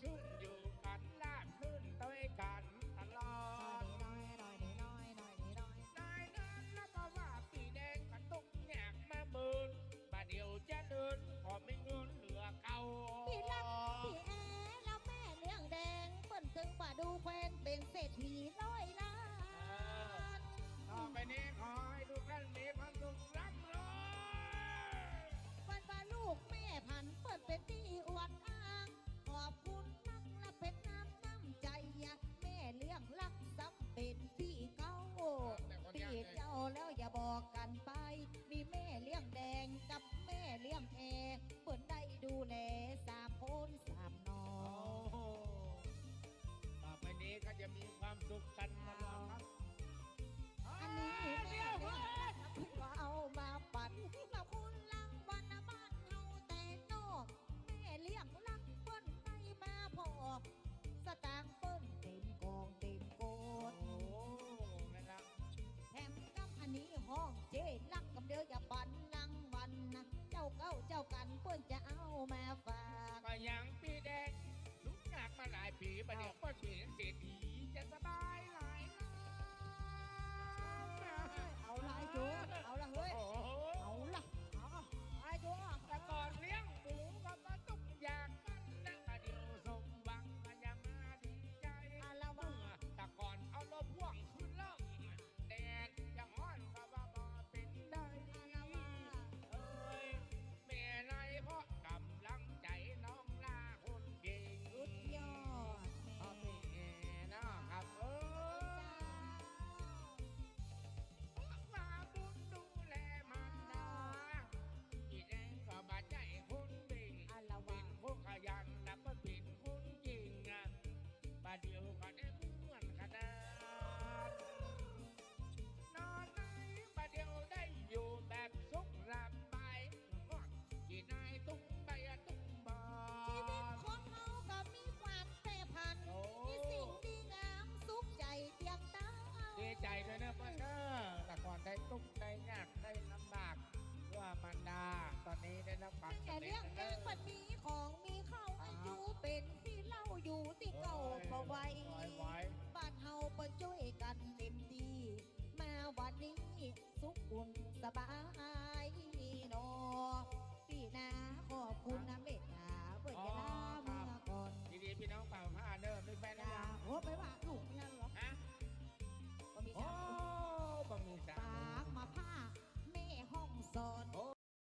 should. มาฝาก ก็ยังพี่แดงลุกหนักมาหลายปีบัดนี้ เริ่มมาเนอร์ละครได้ตุ้มได้ยากได้ลำบากเพื่อมันดา ตอนนี้ได้รับความแต่เรื่องงานวันนี้ของมีเข้าอายุเป็นที่เล่าอยู่ที่เก่าพอไว้บ้านเฮาปนช่วยกันเต็มดีมาวันนี้สุขุนสบายนอพี่นาขอบคุณนะเม